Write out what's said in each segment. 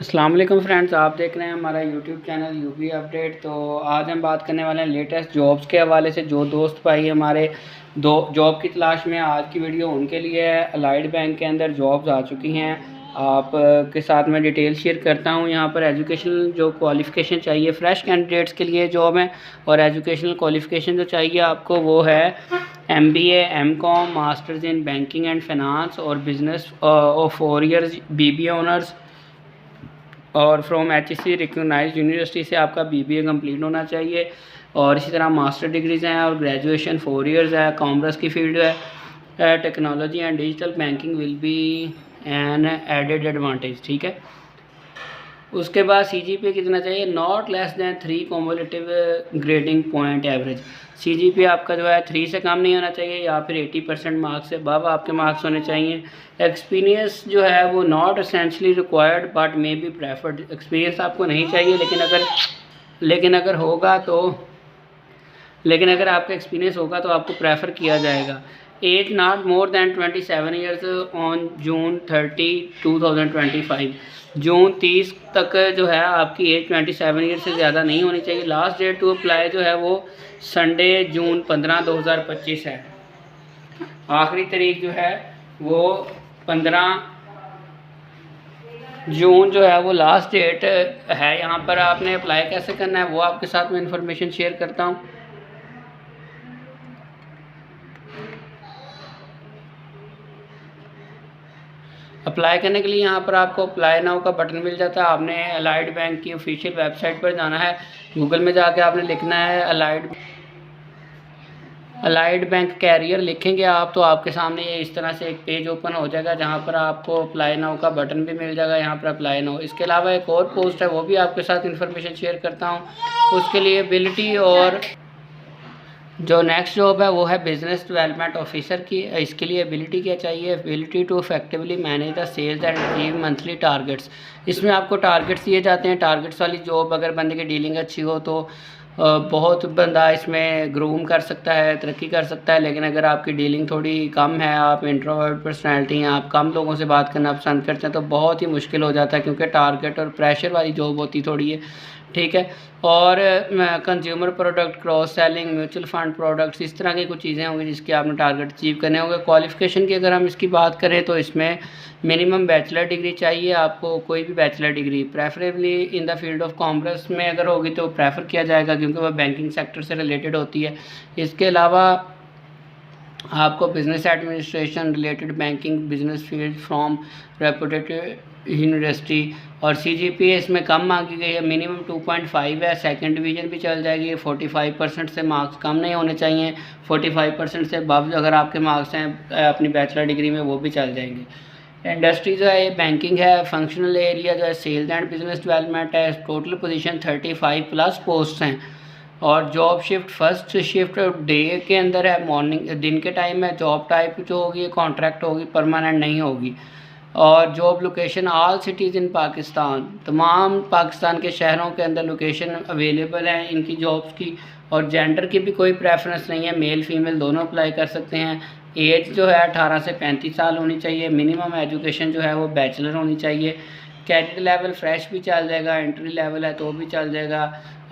अस्सलाम वालेकुम फ्रेंड्स, आप देख रहे हैं हमारा यूट्यूब चैनल यूपी अपडेट तो आज हम बात करने वाले हैं लेटेस्ट जॉब्स के हवाले से। जो दोस्त भाई हमारे दो जॉब की तलाश में आज की वीडियो उनके लिए है। अलाइड बैंक के अंदर जॉब्स आ चुकी हैं। आप के साथ मैं डिटेल शेयर करता हूँ। यहाँ पर एजुकेशनल जो क्वालिफ़िकेशन चाहिए फ़्रेश कैंडिडेट्स के लिए जॉब है। और एजुकेशनल क्वालिफ़िकेशन जो चाहिए आपको, वो है M B M com masters in banking and finance और बिज़नेस और four years B B honours और from H C recognised university से आपका बी बी ए कंप्लीट होना चाहिए। और इसी तरह मास्टर डिग्रीज़ हैं और ग्रेजुएशन फोर ईयर्स है। कॉमर्स की फ़ील्ड है। Technology and digital banking will be an added advantage ठीक है? उसके बाद सी जी पी कितना चाहिए? Not less than three cumulative grading point average C G P आपका जो है थ्री से कम नहीं होना चाहिए, या फिर एटी परसेंट मार्क्स से अब आपके मार्क्स होने चाहिए. एक्सपीरियंस जो है, वो not essentially required but may be preferred experience आपको नहीं चाहिए, लेकिन अगर लेकिन अगर होगा तो लेकिन अगर आपका एक्सपीरियंस होगा तो आपको प्रेफर किया जाएगा. Age not more than twenty seven years on June thirty two thousand twenty five जून तीस तक जो है आपकी एज ट्वेंटी सेवन ईयर से ज़्यादा नहीं होनी चाहिए। लास्ट डेट टू अप्लाई जो है वो संडे जून पंद्रह, दो हज़ार पच्चीस है। आखिरी तारीख जो है वो पंद्रह जून जो है वो लास्ट डेट है। यहाँ पर आपने अप्लाई कैसे करना है वो आपके साथ मैं इन्फॉर्मेशन शेयर करता हूँ। अप्लाई करने के लिए यहाँ पर आपको अप्लाई नाउ का बटन मिल जाता है। आपने अलाइड बैंक की ऑफिशियल वेबसाइट पर जाना है। गूगल में जाके आपने लिखना है अलाइड अलाइड बैंक कैरियर लिखेंगे आप तो आपके सामने ये इस तरह से एक पेज ओपन हो जाएगा, जहाँ पर आपको अप्लाई नाउ का बटन भी मिल जाएगा। यहाँ पर अप्लाई नाउ इसके अलावा एक और पोस्ट है, वो भी आपके साथ इन्फॉर्मेशन शेयर करता हूँ। उसके लिए एबिलिटी और जो नेक्स्ट जॉब है, वो है बिज़नेस डेवलपमेंट ऑफिसर की। इसके लिए एबिलिटी क्या चाहिए? Ability to effectively manage the sales and achieve monthly targets इसमें आपको टारगेट्स दिए जाते हैं। टारगेट्स वाली जॉब अगर बंदे की डीलिंग अच्छी हो तो बहुत बंदा इसमें ग्रूम कर सकता है, तरक्की कर सकता है, लेकिन अगर आपकी डीलिंग थोड़ी कम है, आप इंट्रोवर्ट पर्सनैलिटी हैं, आप कम लोगों से बात करना पसंद करते हैं तो बहुत ही मुश्किल हो जाता है, क्योंकि टारगेट और प्रेशर वाली जॉब होती थोड़ी है, ठीक है? और consumer product cross selling mutual fund products इस तरह की कुछ चीज़ें होंगी जिसके आपने टारगेट अचीव करने होंगे। क्वालिफिकेशन की अगर हम इसकी बात करें तो इसमें मिनिमम बैचलर डिग्री चाहिए, आपको कोई भी bachelor degree preferably in the field of commerce में अगर होगी तो प्रेफर किया जाएगा क्योंकि वह बैंकिंग सेक्टर से रिलेटेड होती है। इसके अलावा आपको business administration related banking business field from reputed university और सी जी पी इसमें कम मांगी गई है। मिनिमम टू पॉइंट फाइव है। सेकंड डिवीज़न भी चल जाएगी। फोर्टी फाइव परसेंट से मार्क्स कम नहीं होने चाहिए। फोर्टी फाइव परसेंट से अब अगर आपके मार्क्स हैं, अपनी बैचलर डिग्री में वो भी चल जाएँगे। इंडस्ट्री जो है बैंकिंग है फंक्शनल एरिया जो है सेल्स एंड बिज़नेस डेवलपमेंट है total position thirty five plus post हैं। और job shift first shift day के अंदर है मॉर्निंग दिन के टाइम में जॉब टाइप जो होगी कॉन्ट्रैक्ट होगी परमानेंट नहीं होगी। और job location all cities in Pakistan तमाम पाकिस्तान के शहरों के अंदर लोकेशन अवेलेबल हैं, इनकी जॉब्स की। और जेंडर की भी कोई प्रेफरेंस नहीं है मेल फीमेल दोनों अप्लाई कर सकते हैं। एज जो है अठारह से पैंतीस साल होनी चाहिए। मिनिमम एजुकेशन जो है वो बैचलर होनी चाहिए। कैडेट लेवल फ्रेश भी चल जाएगा, एंट्री लेवल है तो भी चल जाएगा।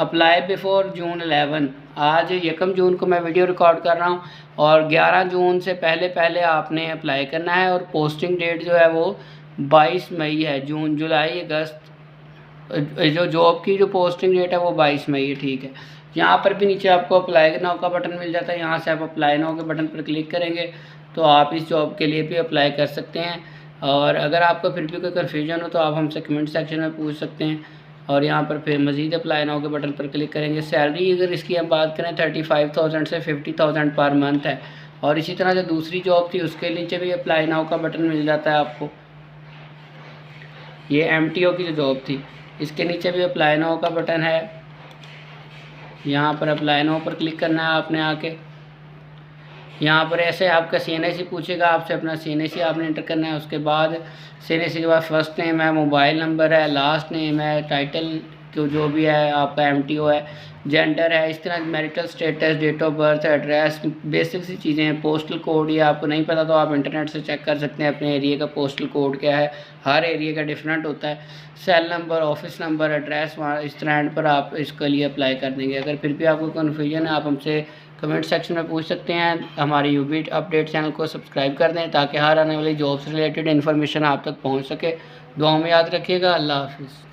अप्लाई बिफोर जून एलेवन आज यकम जून को मैं वीडियो रिकॉर्ड कर रहा हूँ और ग्यारह जून से पहले पहले आपने अप्लाई करना है और पोस्टिंग डेट जो है वो बाईस मई है, जून, जुलाई, अगस्त। जो जॉब की जो पोस्टिंग डेट है वो बाईस मई है, ठीक है। यहाँ पर भी नीचे आपको अप्लाई नाउ का बटन मिल जाता है। यहाँ से आप अप्लाई नाउ के बटन पर क्लिक करेंगे तो आप इस जॉब के लिए भी अप्लाई कर सकते हैं। और अगर आपको फिर भी कोई कन्फ्यूज़न हो तो आप हमसे कमेंट सेक्शन में पूछ सकते हैं। और यहाँ पर फिर मज़ीद अप्लाई नाउ के बटन पर क्लिक करेंगे। सैलरी अगर इसकी हम बात करें थर्टी फाइव थाउज़ेंड से फिफ्टी थाउज़ेंड पर मंथ है। और इसी तरह जो दूसरी जॉब थी, उसके नीचे भी अप्लाई नाव का बटन मिल जाता है आपको। ये एम की जो जॉब थी, इसके नीचे भी अप्लाई नाउ का बटन है। यहाँ पर अप्लाई लाइनों पर क्लिक करना है आपने आके। यहाँ पर ऐसे आपका सी एन आई सी पूछेगा, आपसे अपना सी एन आई सी आपने इंटर करना है, उसके बाद सी एन आई सी के बाद फ़र्स्ट नेम है, मोबाइल नंबर है, लास्ट नेम है, टाइटल जो जो भी है, आपका एमटीओ है जेंडर है, इस तरह marital status date of birth address basic सी चीज़ें हैं। पोस्टल कोड ये आपको नहीं पता तो आप इंटरनेट से चेक कर सकते हैं, अपने एरिया का पोस्टल कोड क्या है। हर एरिया का डिफरेंट होता है। Cell number office number address वहाँ इस तरह पर आप इसके लिए अप्लाई कर देंगे। अगर फिर भी आपको कन्फ्यूज़न है, आप हमसे कमेंट सेक्शन में पूछ सकते हैं। हमारे यूबी अपडेट चैनल को सब्सक्राइब कर दें, ताकि हर आने वाली जॉब से रिलेटेड इन्फॉर्मेशन आप तक पहुँच सके। दुआ में याद रखिएगा। अल्लाह हाफिज़।